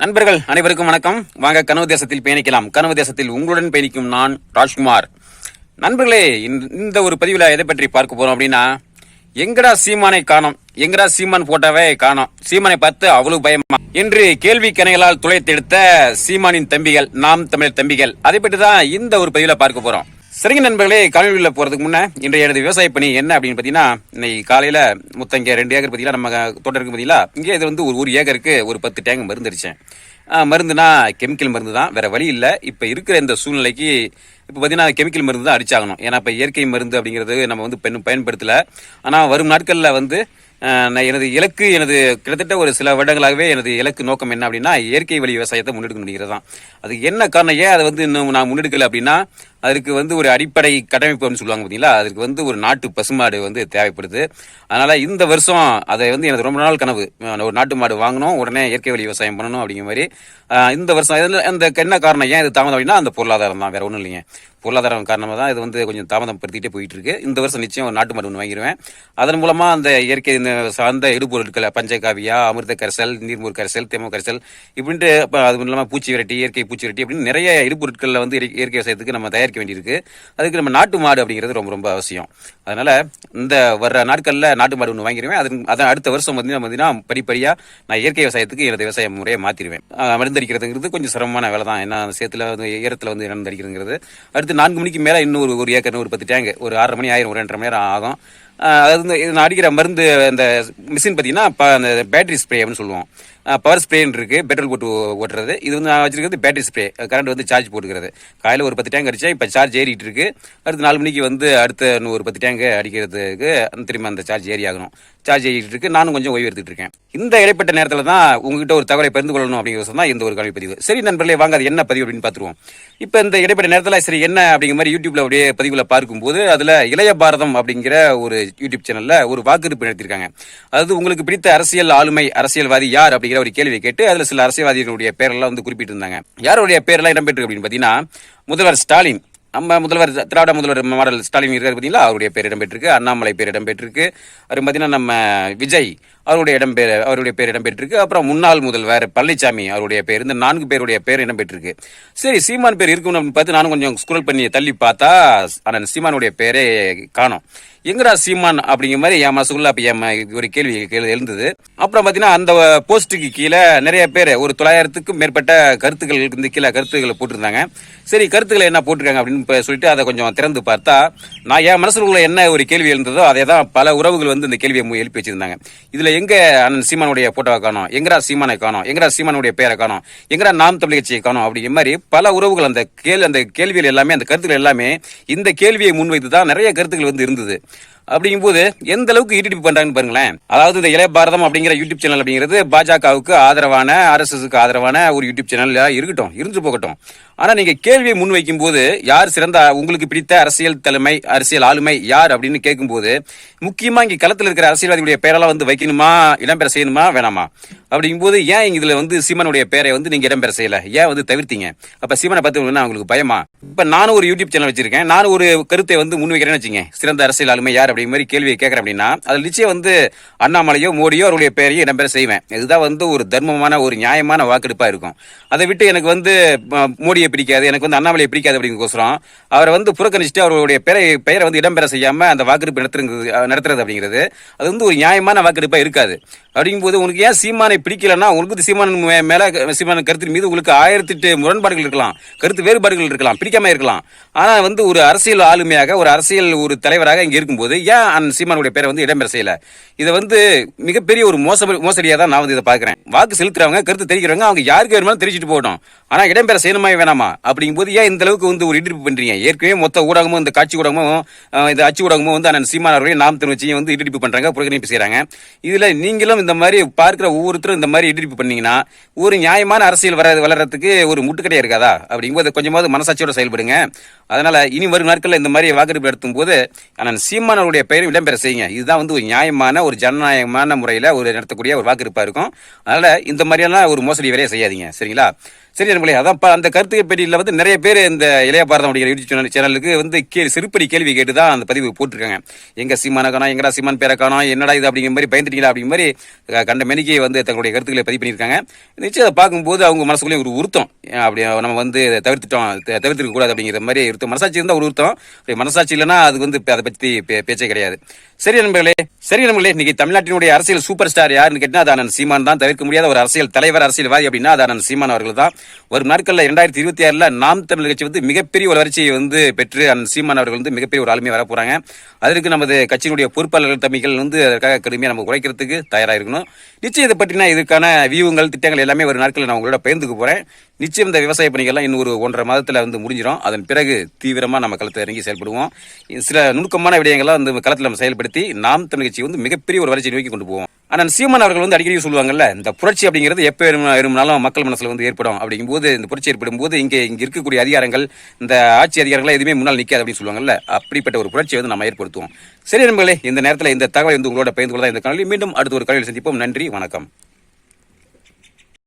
நண்பர்கள் அனைவருக்கும் வணக்கம். வாங்க கனவு தேசத்தில் பயணிக்கலாம். கனவு தேசத்தில் உங்களுடன் பயணிக்கும் நான் ராஜ்குமார். நண்பர்களே இந்த- ஒரு பதிவில் எதை பற்றி பார்க்க போறோம் அப்படின்னா எங்கடா சீமானை காணோம்? எங்கடா சீமான் போட்டாவே காணோம்? சீமானை பார்த்து அவ்வளவு பயமா? என்று கேள்வி கணைகளால் துளைத்தெடுத்த சீமானின் தம்பிகள் நாம் தமிழர் தம்பிகள். அதை பற்றி தான் இந்த ஒரு பதிவில் பார்க்க போறோம். சரிங்க நண்பர்களே காணொலியில் போகிறதுக்கு முன்னே இன்றைய எனது விவசாய பணி என்ன அப்படின்னு பார்த்தீங்கன்னா இன்னைக்கு காலையில் மொத்தம் இங்கே ரெண்டு ஏக்கர் பார்த்தீங்கன்னா நம்ம தோட்டம் பார்த்தீங்களா இங்கே இது வந்து ஒரு ஒரு ஏக்கருக்கு ஒரு பத்து டேங்க் மருந்து அடித்தேன் மருந்துனா கெமிக்கல் மருந்து தான் வேறு வழி இல்லை. இப்போ இருக்கிற இந்த சூழ்நிலைக்கு இப்போ பார்த்தீங்கன்னா கெமிக்கல் மருந்து தான் அடிச்சாகணும். ஏன்னா இப்போ இயற்கை மருந்து அப்படிங்கிறது நம்ம வந்து பெண் பயன்படுத்தலை. ஆனால் வரும் நாட்களில் வந்து நான் எனது இலக்கு எனது கிட்டத்தட்ட ஒரு சில வருடங்களாகவே எனது இலக்கு நோக்கம் என்ன அப்படின்னா இயற்கை வழி விவசாயத்தை முன்னெடுக்க முடிகிறது தான் அது என்ன காரணம் ஏன் அதை வந்து இன்னும் நான் முன்னெடுக்கலை அப்படின்னா அதுக்கு வந்து ஒரு அடிப்படை கட்டமைப்புன்னு சொல்லுவாங்க பார்த்தீங்களா அதுக்கு வந்து ஒரு நாட்டு பசுமாடு வந்து தேவைப்படுது. அதனால இந்த வருஷம் அதை வந்து எனக்கு ரொம்ப நாள் கனவு. ஒரு நாட்டு மாடு வாங்கணும் உடனே இயற்கை வழி விவசாயம் பண்ணணும் அப்படிங்கிற மாதிரி. இந்த வருஷம் அந்த என்ன காரணம்? ஏன் இது தாமதம் அப்படின்னா அந்த பொருளாதாரம் தான் வேற ஒன்றும் இல்லைங்க. பொருளாதாரம் காரணமாக தான் இது வந்து கொஞ்சம் தாமதம் படுத்திக்கிட்டே போயிட்டு இருக்கு இந்த வருஷம் நிச்சயம் ஒரு நாட்டு மாடு ஒன்று வாங்கிடுவேன். அதன் மூலமாக அந்த இயற்கை இந்த சார்ந்த இடுபொருட்களை பஞ்சகாவியா அமிர்த கரைசல் நீர்மூர் கரைசல் தேம கரைசல் இப்படின்ட்டு அது இல்லாமல் பூச்சி விரட்டி இயற்கை பூச்சி விரட்டி அப்படின்னு நிறைய இடுபொருட்களில் வந்து இயற்கை விவசாயத்துக்கு நம்ம தயாரிக்க வேண்டியிருக்கு. அதுக்கு நம்ம நாட்டு மாடு அப்படிங்கிறது ரொம்ப ரொம்ப அவசியம். அதனால் இந்த வர்ற நாட்களில் நாட்டு மாடு ஒன்று வாங்கிடுவேன் அது அதான் அடுத்த வருஷம் பார்த்தீங்கன்னா பார்த்தீங்கன்னா படிப்படியாக நான் இயற்கை விவசாயத்துக்கு எனது விவசாய முறையை மாற்றிடுவேன் மருந்தடிக்கிறதுங்கிறது கொஞ்சம் சிரமமான வேலை தான். ஏன்னா சேத்துல வந்து ஈரத்தில் வந்து மருந்தடிக்கிறதுங்கிறது அடுத்து நான்கு மணிக்கு மேலே இன்னும் ஒரு ஒரு ஏக்கர் ஒரு பத்து டேங்க். ஒரு ஆறரை மணி ஆயிரம் ஒரு ரெண்டரை மணி நேரம் ஆகும். அது வந்து இது நான் அடிக்கிற மருந்து அந்த மிஷின் பார்த்தீங்கன்னா இப்போ அந்த பேட்டரி ஸ்ப்ரே அப்படின்னு சொல்லுவோம். பவர் ஸ்ப்ரேன்னு இருக்குது பெட்ரோல் போட்டு ஓட்டுறது. இது வந்து நான் வச்சிருக்கிறது பேட்டரி ஸ்ப்ரே கரண்ட் வந்து சார்ஜ் போட்டுக்கிறது. காலையில் ஒரு பத்து டேங்க் அடித்தா இப்போ சார்ஜ் ஏறிட்டு இருக்கு. அடுத்து நாலு மணிக்கு வந்து அடுத்த ஒரு பத்து டேங்க் அடிக்கிறதுக்கு திரும்ப அந்த சார்ஜ் ஏறி ஆகணும். சார்ஜ் ஏறிட்டு இருக்கு. நானும் கொஞ்சம் ஓய்வு எடுத்துகிட்டு இருக்கேன். இந்த இடைப்பட்ட நேரத்தில் தான் உங்ககிட்ட ஒரு தகவலை பகிர்ந்து கொள்ளணும் அப்படிங்கிறது தான் இந்த ஒரு கல்வி பதிவு. சரி நண்பர்களே வாங்க அது என்ன பதிவு அப்படின்னு பார்த்துருவோம். இப்போ இந்த இடைப்பட்ட நேரத்தில் சரி என்ன அப்படிங்கிற மாதிரி யூடியூப்ல அப்படியே பதிவுல பார்க்கும்போது அதில் இளைய பாரதம் அப்படிங்கிற ஒரு யூடியூப் சேனல்ல ஒரு வாக்கெடுப்பு நடத்திருக்காங்க அதாவது உங்களுக்கு பிடித்த அரசியல் ஆளுமை அரசியல்வாதி யார் அப்படிங்கிற ஒரு கேள்வியை கேட்டு அதுல சில அரசியல்வாதிகளுடைய பேரெல்லாம் வந்து குறிப்பிட்டு இருந்தாங்க யாருடைய பேரெல்லாம் இடம்பெற்று அப்படின்னு பார்த்தீங்கன்னா முதல்வர் ஸ்டாலின். நம்ம முதல்வர் திராவிட முதல்வர் மாடல் ஸ்டாலின் இருக்கார் பார்த்தீங்களா? அவருடைய பேர் இடம்பெற்றிருக்கு. அண்ணாமலை பேர் இடம்பெற்றிருக்கு. அப்புறம் பார்த்தீங்கன்னா நம்ம விஜய். அவருடைய இடம் பேர் அவருடைய பேர் இடம்பெற்றிருக்கு. அப்புறம் முன்னாள் முதல்வர் பழனிசாமி அவருடைய பேர் இந்த நான்கு பேருடைய பேர் இடம்பெற்றிருக்கு. சரி சீமான் பேர் இருக்கணும் அப்படின்னு பார்த்து நானும் கொஞ்சம் ஸ்க்ரோல் பண்ணி தள்ளி பார்த்தா ஆனால் சீமானுடைய பேரே காணும். எங்கடா சீமான் அப்படிங்கிற மாதிரி என் மனசுக்குள்ள அப்போ என் ஒரு கேள்வி எழுந்தது. அப்புறம் பார்த்தீங்கன்னா அந்த போஸ்ட்டுக்கு கீழே நிறைய பேர் ஒரு தொள்ளாயிரத்துக்கும் மேற்பட்ட கருத்துக்கள் இருந்து கீழே கருத்துக்களை போட்டிருந்தாங்க. சரி கருத்துக்களை என்ன போட்டிருக்காங்க அப்படின்னு சொல்லிட்டு அதை கொஞ்சம் திறந்து பார்த்தா நான் என் மனசுக்குள்ள என்ன ஒரு கேள்வி எழுந்ததோ அதே தான் பல உறவுகள் வந்து இந்த கேள்வியை எழுப்பி வச்சிருந்தாங்க. இதில் எங்க அண்ணன் சீமானுடைய போட்டோவை காணோம்? எங்கடா சீமானை காணோம்? எங்கடா சீமானுடைய பேரை காணோம்? எங்கடா நாம் தமிழ் கட்சியை காணும்? அப்படிங்கிற மாதிரி பல உறவுகள் அந்த கேள்வி அந்த கேள்விகள் எல்லாமே அந்த கருத்துக்கள் எல்லாமே இந்த கேள்வியை முன்வைத்து தான் நிறைய கருத்துக்கள் வந்து இருந்தது. அப்படிங்கும் போது எந்த அளவுக்கு ஈடுபட்டு பண்றாங்கன்னு பாருங்களேன். அதாவது இந்த இளைய பாரதம் அப்படிங்கிற யூடியூப் சேனல் அப்படிங்கிறது பாஜகவுக்கு ஆதரவான ஆர்எஸ்எஸ்க்கு ஆதரவான ஒரு யூடியூப் சேனல் இருக்கட்டும் இருந்து போகட்டும். ஆனா நீங்க கேள்வியை முன்வைக்கும் போது யார் சிறந்த உங்களுக்கு பிடித்த அரசியல் தலைமை அரசியல் ஆளுமை யார் அப்படின்னு கேட்கும்போது முக்கியமா இங்க களத்தில் இருக்கிற அரசியல்வாதியுடைய பேரெல்லாம் வந்து வைக்கணுமா இடம்பெற செய்யணுமா வேணாமா? அப்படிங்கும்போது ஏன் இங்க இதுல வந்து சீமானுடைய பேரை வந்து நீங்க இடம்பெற செய்யல? ஏன் வந்து தவிர்த்தீங்க? அப்ப சீமனை பார்த்து உங்களுக்கு பயமா? இப்ப நானும் ஒரு யூடியூப் சேனல் வச்சிருக்கேன். நானும் ஒரு கருத்தை வந்து முன்வைக்கிறேன்னு வச்சுங்க சிறந்த அரசியல் ஆளுமை யார் அப்படிங்கிற மாதிரி கேள்வியை கேட்கறேன் அப்படின்னா அதில் நிச்சயம் வந்து அண்ணாமலையோ மோடியோ அவருடைய பேரையும் இடம்பெற செய்வேன். இதுதான் வந்து ஒரு தர்மமான ஒரு நியாயமான வாக்கெடுப்பா இருக்கும். அதை விட்டு எனக்கு வந்து மோடியை பிடிக்காது எனக்கு வந்து அண்ணாமலையை பிடிக்காது அப்படிங்கோசரம் அவரை வந்து புறக்கணிச்சுட்டு அவருடைய பெயரை பெயரை வந்து இடம்பெற செய்யாம அந்த வாக்கெடுப்பு நடத்துறது நடத்துறது அப்படிங்கிறது அது வந்து ஒரு நியாயமான வாக்கெடுப்பா இருக்காது. அப்படிங்கும்போது உனக்கு ஏன் சீமானை பிடிக்கலன்னா உங்களுக்கு வந்து சீமான் மே- மேல சீமான கருத்தின் மீது உங்களுக்கு ஆயிரத்தி எட்டு முரண்பாடுகள் இருக்கலாம் கருத்து வேறுபாடுகள் இருக்கலாம் பிடிக்காம இருக்கலாம். ஆனா வந்து ஒரு அரசியல் ஆளுமையாக ஒரு அரசியல் ஒரு தலைவராக இங்க இருக்கும்போது ஏன் அந்த சீமானுடைய பேரை வந்து இடம்பெற செய்யல? இதை வந்து மிகப்பெரிய ஒரு மோச மோசடியா தான் நான் வந்து இதை பாக்குறேன் வாக்கு செலுத்துறவங்க கருத்து தெரிவிக்கிறவங்க அவங்க யாருக்கு வேணுமாலும் தெரிஞ்சுட்டு போகட்டும். ஆனா இடம்பெற செய்யணுமா வேணாமா? அப்படிங்கும்போது ஏன் இந்த அளவுக்கு வந்து ஒரு இடிப்பு பண்றீங்க? ஏற்கனவே மொத்த ஊடகமும் இந்த காட்சி ஊடகமும் இந்த அச்சு ஊடகமும் வந்து அண்ணன் சீமான் அவர்களையும் நாம் தெரிவிச்சு வந்து இடிப்பு பண்றாங்க புறக்கணிப்பு செய்கிறாங்க இதுல நீங்களும் இந்த மாதிரி பார்க்குற ஒவ்வொருத்தரும் இந்த மாதிரி இடிப்பு பண்ணீங்கன்னா ஒரு நியாயமான அரசியல் வர வளர்றதுக்கு ஒரு முட்டுக்கடையாக இருக்காதா? அப்படிங்கும்போது கொஞ்சமாவது மனசாட்சியோட செயல்படுங்க. அதனால் இனி வரும் நாட்களில் இந்த மாதிரி வாக்கெடுப்பு நடத்தும் போது ஆனால் சீமானவருடைய பெயரும் இடம்பெற செய்யுங்க. இதுதான் வந்து ஒரு நியாயமான ஒரு ஜனநாயகமான முறையில் ஒரு நடத்தக்கூடிய ஒரு வாக்கெடுப்பாக இருக்கும். அதனால் இந்த மாதிரியெல்லாம் ஒரு மோசடி வேலையை செய்யாதீங்க. சரிங்களா? சரி நண்பர்களே அதான் அந்த கருத்து பெட்டியில் வந்து நிறைய பேர் இந்த இளைய பாரதம் அப்படிங்கிற யூடியூப் சேனலுக்கு வந்து கே சிறுப்படி கேள்வி கேட்டு தான் அந்த பதிவு போட்டிருக்காங்க. எங்க சீமான காணோம் எங்கடா சீமான் பேரை காணோம் என்னடா இது அப்படிங்கிற மாதிரி பயந்துட்டீங்களா அப்படிங்கிற மாதிரி கண்ட மெனிக்கே வந்து தங்களுடைய கருத்துக்களை பதிவு பண்ணியிருக்காங்க. நிச்சயம் அதை பார்க்கும்போது அவங்க மனசுக்குள்ளே ஒரு உருத்தம் அப்படி நம்ம வந்து தவிர்த்துட்டோம் தவிர்த்துக்க தவிர்த்திருக்க கூடாது அப்படிங்கிற மாதிரி உருத்தம் மனசாட்சி இருந்தால் ஒரு உருத்தம் அப்படி மனசாட்சி இல்லைன்னா அது வந்து அதை பற்றி பே- பேச்சே கிடையாது. சரி நண்பர்களே சரி நண்பர்களே இன்னைக்கு தமிழ்நாட்டினுடைய அரசியல் சூப்பர் ஸ்டார் யாருன்னு கேட்டால் அது அண்ணன் சீமான் தான். தவிர்க்க முடியாத ஒரு அரசியல் தலைவர் அரசியல்வாதி அப்படின்னா அது அண்ணன் சீமான் அவர்கள் தான். வரும் நாட்களில் இரண்டாயிரத்தி இருபத்தி ஆறில் நாம் தமிழ் கட்சி வந்து மிகப்பெரிய ஒரு வளர்ச்சியை வந்து பெற்று அந்த சீமான் அவர்கள் வந்து மிகப்பெரிய ஒரு ஆளுமையாக வர அதற்கு நமது கட்சியினுடைய பொறுப்பாளர்கள் தம்பிகள் வந்து அதற்காக கடுமையாக நம்ம குறைக்கிறதுக்கு தயாராக இருக்கணும். நிச்சயம் இதை பற்றின இதுக்கான வியூங்கள் திட்டங்கள் எல்லாமே ஒரு நாட்களில் நான் உங்களோட பகிர்ந்துக்க போகிறேன் நிச்சயம் இந்த விவசாய பணிகள்லாம் இன்னும் ஒரு ஒன்றரை மாதத்தில் வந்து முடிஞ்சிடும் அதன் பிறகு தீவிரமாக நம்ம களத்தில் இறங்கி செயல்படுவோம். சில நுணுக்கமான விடயங்கள்லாம் வந்து களத்தில் நம்ம செயல்படுத்தி நாம் தமிழ் கட்சி வந்து மிகப்பெரிய ஒரு வளர்ச்சியை நோக்கி கொண்டு போவோம். ஆனால் சீமான் அவர்கள் வந்து அடிக்கடி சொல்லுவாங்கல்ல இந்த புரட்சி அப்படிங்கிறது எப்போ விரும்பினாலும் மக்கள் மனசில் வந்து ஏற்படும் அப்படிங்கும்போது இந்த புரட்சி ஏற்படும் போது இங்கே இங்கே இருக்கக்கூடிய அதிகாரங்கள் இந்த ஆட்சி அதிகாரங்கள் எதுவுமே முன்னால் நிற்காது அப்படின்னு சொல்லுவாங்கல்ல அப்படிப்பட்ட ஒரு புரட்சியை வந்து நம்ம ஏற்படுத்துவோம். சரி நண்பர்களே இந்த நேரத்தில் இந்த தகவல் வந்து உங்களோட பயந்து கொள்ள இந்த காலையில் மீண்டும் அடுத்த ஒரு கல்வியில் சந்திப்போம். நன்றி வணக்கம்.